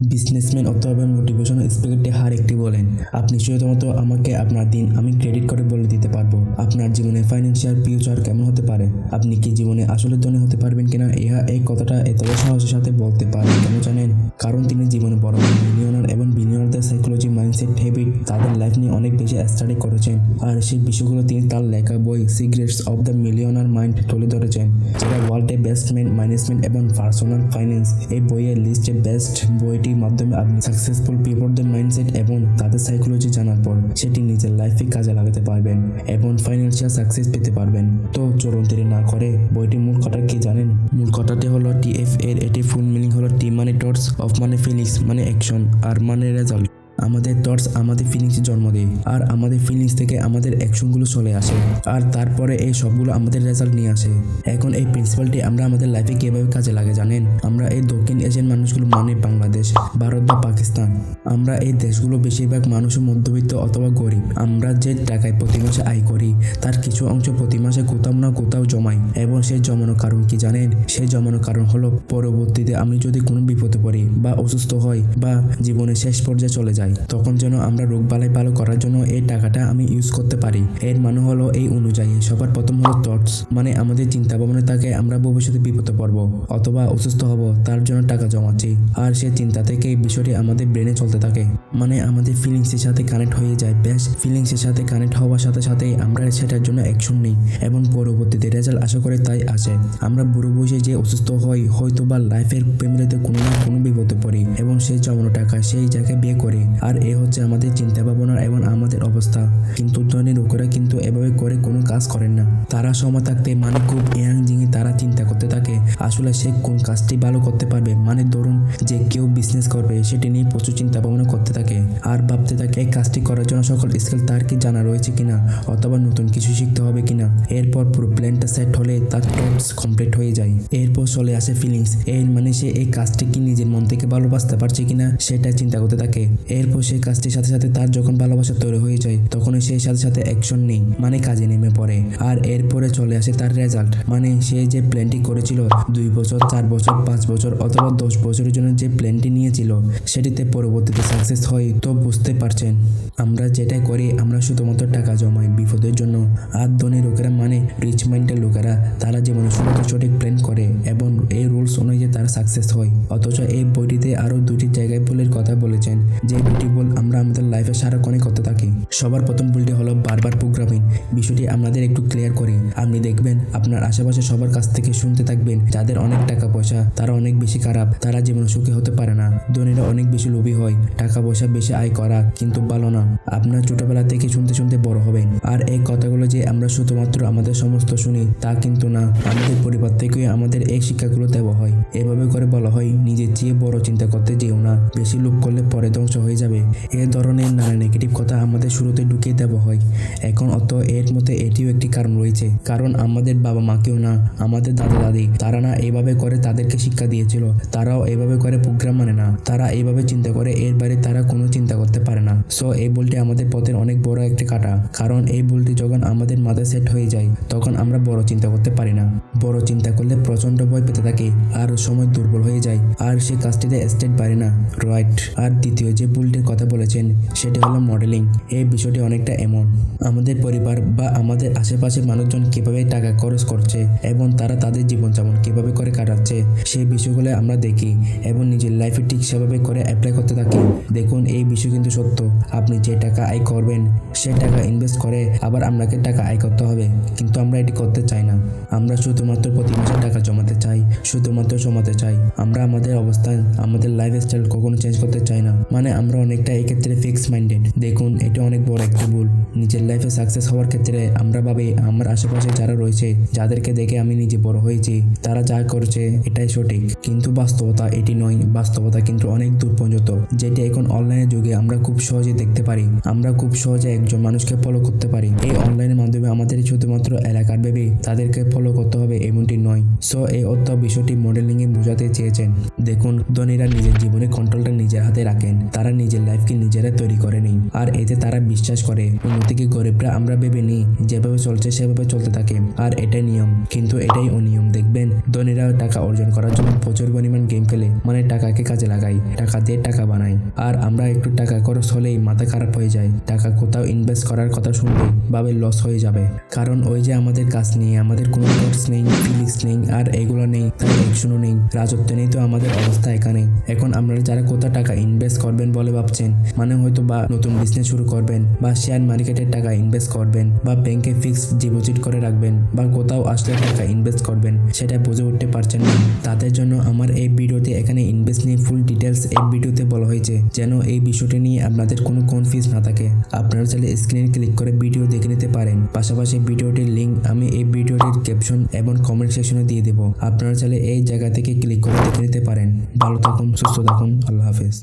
Businessman অথবা motivation স্পিকারটি হার একটি বলেন আপনি শুধুমাত্র আমাকে আপনার দিন আমি ক্রেডিট করে বলে দিতে পারব আপনার জীবনে ফাইন্যান্সিয়াল ফিউচার কেমন হতে পারে আপনি কি জীবনে আসলে ধনী হতে পারবেন কিনা ইহা এই কথাটা এত সাহসের সাথে বলতে পারেন কেন জানেন কারণ তিনি জীবনে বড় বিলিয়নার এবং বিলিয়নারদের সাইকোলজি মাইন্ডসেট হ্যাবিট তাদের লাইফ নিয়ে অনেক বেশি স্টাডি করেছেন। আর সেই বিষয়গুলো তিনি তার লেখা বই secrets of the millionaire mind তুলে ধরেছেন। যেটা ওয়ার্ল্ডে বেস্ট ম্যানেজমেন্ট এবং পার্সোনাল ফাইন্যান্স এই বইয়ের লিস্টে বেস্ট বইটির মাধ্যমে আপনি সাকসেসফুল পিপলদের মাইন্ডসেট এবং তাদের সাইকোলজি জানার পর সেটি নিজের লাইফে কাজে লাগাতে পারবেন এবং ফাইন্যান্সিয়াল সাকসেস পেতে পারবেন। তো চরণ দেরি না করে বইটির মূল কথা কি জানেন? মূল কথাটি হলো টিএফ এর এটি ফুল মিনিং হলো টি মানে টর্স অফ মানে ফিলিংস মানে অ্যাকশন আর মানে রেজাল্ট আমাদের থটস আমাদের ফিলিংস জন্ম দেয়। আর আমাদের ফিলিংস থেকে আমাদের অ্যাকশনগুলো চলে আসে। আর তারপরে এই সবগুলো আমাদের রেজাল্ট নিয়ে আসে। এখন এই প্রিন্সিপালটি আমরা আমাদের লাইফে কীভাবে কাজে লাগে জানেন? আমরা এই দক্ষিণ এশিয়ান মানুষগুলো মানে বাংলাদেশ, ভারত বা পাকিস্তান। আমরা এই দেশগুলো বেশিরভাগ মানুষের মধ্যবিত্ত অথবা গরিব। আমরা যে টাকায় প্রতি মাসে আয় করি, তার কিছু অংশ প্রতি মাসে কোথাও না কোথাও জমাই। এবং সেই জমানোর কারণ কি জানেন? সেই জমানোর কারণ হলো, পরবর্তীতে আমি যদি কোনো বিপদে পড়ি বা অসুস্থ হই বা জীবনের শেষ পর্যায়ে চলে যাই তখন যেন আমরা রোগ বালাই ভালো করার জন্য এই টাকাটা আমি ইউজ করতে পারি। এর মানে হলো এই অনুযায়ী সবার প্রথম হলো থটস মানে আমাদের চিন্তা ভাবনা থাকে আমরা ভবিষ্যতে বিপদে পড়ব, অথবা অসুস্থ হব, তার জন্য টাকা জমাচ্ছি, আর সে চিন্তা থেকে এই বিষয়টি আমাদের ব্রেনে চলতে থাকে। মানে আমাদের ফিলিংসের সাথে কানেক্ট হয়ে যায়, ব্যাস ফিলিংসের সাথে কানেক্ট হওয়ার সাথে সাথে আমরা সেটার জন্য অ্যাকশন নিই, এবং পরবর্তীতে রেজাল্ট আশা করে তাই আসে। আমরা বুড়ো বসে যে অসুস্থ হই হয়তো বা লাইফের ফ্যামিলিতে কোনো না কোনো বিপদে পড়ি, এবং সেই জমানো টাকা সেই জায়গায় বিয়ে করে। আর এ হচ্ছে আমাদের চিন্তা ভাবনা এবং আমাদের অবস্থা। কিন্তু ধনী লোকেরা কিন্তু এভাবে করে কোনো কাজ করেন না। তারা সময় থাকতে মানে খুব ইয়াং জিঙে তারা চিন্তা করতে থাকে, আসলে সে কোন কাজটি ভালো করতে পারবে? মানে ধরুন যে কেউ বিজনেস করবে, সেটি নিয়ে প্রচুর চিন্তা ভাবনা করতে থাকে। আর ভাবতে থাকে, এই কাজটি করার জন্য সকল স্কিল তার কি জানা রয়েছে কিনা? অথবা নতুন কিছু শিখতে হবে কিনা? এরপর পুরো প্ল্যানটা সেট হলে তার টপস কমপ্লিট হয়ে যায়। এরপর চলে আসে ফিলিংস এর মানে সে এই কাজটি কি নিজের মন থেকে ভালোবাসতে পারছে কিনা সেটা চিন্তা করতে থাকে। এরপর সেই কাজটির সাথে সাথে তার যখন ভালোবাসা তৈরি হয়ে যায়, তখনই সেই সাথে সাথে অ্যাকশন নেই মানে কাজে নেমে পড়ে। আর এরপরে চলে আসে তার রেজাল্ট মানে সে যে প্ল্যানটি করেছিল, দুই বছর, চার বছর, পাঁচ বছর অথবা দশ বছরের জন্য যে প্ল্যানটি নিয়েছিল, সেটিতে পরবর্তীতে সাকসেস হয় তো বুঝতে পারছেন। আমরা যেটা করি, আমরা শুধুমাত্র টাকা জমাই বিপদের জন্য। আর ধনী লোকেরা মানে রিচ মাইন্ডের লোকেরা, তারা জীবনে শুধুমাত্র সঠিক প্ল্যান করে এবং এই রুলস সাকসেস হয়। অথচ এই বইটিতে আরও দুটি জায়গায় ভুলের কথা বলেছেন। যে দুটি ভুল আমরা আমাদের লাইফে সারাক্ষণই করতে থাকি। সবার প্রথম ভুলটি হলো বারবার প্রোগ্রামিং বিষয়টি আমাদের একটু ক্লিয়ার করি। আপনি দেখবেন আপনার আশেপাশে সবার কাছ থেকে শুনতে থাকবেন যাদের অনেক টাকা পয়সা, তারা অনেক বেশি খারাপ, তারা জীবনে সুখী হতে পারে না। ধনীরা অনেক বেশি লোভী হয়। টাকা পয়সা বেশি আয় করা কিন্তু ভালো না। আপনার ছোটবেলা থেকে শুনতে শুনতে বড় হবেন। আর এই কথাগুলো যে আমরা শুধুমাত্র আমাদের সমস্ত শুনি, তা কিন্তু না। আমাদের পরিবার থেকে আমাদের এই শিক্ষাগুলো দেওয়া হয়। এভাবে করে বলা হয়, নিজের চেয়ে বড় চিন্তা করতে যেও না। বেশি লোভ করলে পরে ধ্বংস হয়ে যাবে। এ ধরনের নানা নেগেটিভ কথা আমাদের শুরুতে ঢুকিয়ে দেওয়া হয়। এখন অত এর মধ্যে এটিও একটি কারণ রয়েছে। কারণ আমাদের বাবা মাকেও না, আমাদের দাদা দাদি। তারা না এইভাবে করে তাদেরকে শিক্ষা দিয়েছিল। তারাও এইভাবে করে প্রোগ্রাম মানে না। তারা এইভাবে চিন্তা করে, এর বাইরে তারা কোনো চিন্তা করতে পারে না। সো এই বলটি আমাদের পথের অনেক বড় একটি কাটা। কারণ এই বলটি যখন আমাদের মাথায় সেট হয়ে যায়, তখন আমরা বড় চিন্তা করতে পারি না। বড় চিন্তা করলে প্রচণ্ড ভয় পেতে থাকি। আর সময় দুর্বল হয়ে যায়। আর সেই কাজটিতে স্টেট পারে না। রাইট আর দ্বিতীয় যে ভুলটির কথা বলেছেন, সেটি হলো মডেলিং এই বিষয়টি অনেকটা এমন। আমাদের পরিবার বা আমাদের আশেপাশের মানুষজন কীভাবে টাকা খরচ করছে এবং তারা তাদের জীবনযাপন কীভাবে করে কাটাচ্ছে, সেই বিষয়গুলো আমরা দেখি এবং নিজের লাইফে ঠিক সেভাবে করে অ্যাপ্লাই করতে থাকি। দেখুন, এই বিষয় কিন্তু সত্য। আপনি যে টাকা আয় করবেন, সে টাকা ইনভেস্ট করে আবার আপনাকে টাকা আয় করতে হবে। কিন্তু আমরা এটি করতে চাই না। আমরা শুধুমাত্র প্রতি মাসে টাকা জমাতে চাই। শুধুমাত্র জমাতে চাই। আমরা আমাদের অবস্থান, আমাদের লাইফ স্টাইল কখনো চেঞ্জ করতে চাই না। মানে আমরা অনেকটা এই ক্ষেত্রে ফিক্স মাইন্ডেড দেখুন, এটা অনেক বড় একটা ভুল। নিজের লাইফে সাকসেস হওয়ার ক্ষেত্রে আমরা ভাবি, আমার আশেপাশে যারা রয়েছে, যাদেরকে দেখে আমি নিজে বড় হয়েছি, তারা যা করছে, এটাই সঠিক। কিন্তু বাস্তবতা এটি নয়। বাস্তবতা কিন্তু অনেক দূর পর্যন্ত, যেটি এখন অনলাইনের যুগে আমরা খুব সহজে দেখতে পারি। আমরা খুব সহজে একজন মানুষকে ফলো করতে পারি। এই অনলাইনের মাধ্যমে আমাদের শুধুমাত্র এলাকার ভেবে তাদেরকে ফলো করতে হবে, এমনটি নয়। সো এই অর্থ বিষয়টি মডেলিংয়ে বোঝাতে চেয়েছেন। দেখুন, ধনীরা নিজের জীবনে কন্ট্রোলটা নিজের হাতে রাখেন। তারা নিজের লাইফকে নিজেরা তৈরি করে নেই। আর এতে তারা বিশ্বাস করে অন্যদিকে গরিবরা আমরা ভেবে নিই, যেভাবে চলছে সেভাবে চলতে থাকে। আর এটাই নিয়ম, কিন্তু এটাই অনিয়ম। দেখবেন, ধনীরা টাকা অর্জন করার জন্য প্রচুর পরিমাণ গেম খেলে মানে টাকাকে কাজে লাগাই টাকা দিয়ে টাকা বানাই আর আমরা একটু টাকা খরচ হলেই মাথা খারাপ হয়ে যায়। টাকা কোথাও ইনভেস্ট করার কথা শুনলেই ভাবে লস হয়ে যাবে। কারণ ওই যে আমাদের কাজ নেই, আমাদের কোনো থটস নেই ফিলিংস নেই, আর এগুলো নেই, তার অ্যাকশনও নেই। রাজত্ব নেই তো আমাদের অবস্থা এখানে। এখন আপনারা যারা কোথা টাকা ইনভেস্ট করবেন বলে ভাবছেন মানে হয়তো বা নতুন বিজনেস শুরু করবেন বা শেয়ার মার্কেটের টাকা ইনভেস্ট করবেন বা ব্যাংকে ফিক্সড ডিপোজিট করে রাখবেন বা কোথাও আসলে টাকা ইনভেস্ট করবেন, সেটা বুঝে উঠতে পারছেন না। তাদের জন্য আমার এই ভিডিওতে এখানে ইনভেস্ট নিয়ে ফুল ডিটেলস এই ভিডিওতে বলা হয়েছে, যেন এই বিষয়টি নিয়ে আপনাদের কোনো কনফিউজ না থাকে। আপনারা চাইলে স্ক্রিনে ক্লিক করে ভিডিও দেখে নিতে পারেন। পাশাপাশি ভিডিওটির লিঙ্ক আমি এই ভিডিওটির ক্যাপশন এবং কমেন্ট সেকশনে দিয়ে দেবো। আপনারা চাইলে এই জায়গা থেকে ক্লিক করে দেখে নিতে পারেন ভালো থাকুন সুস্থ থাকুন আল্লাহ হাফেজ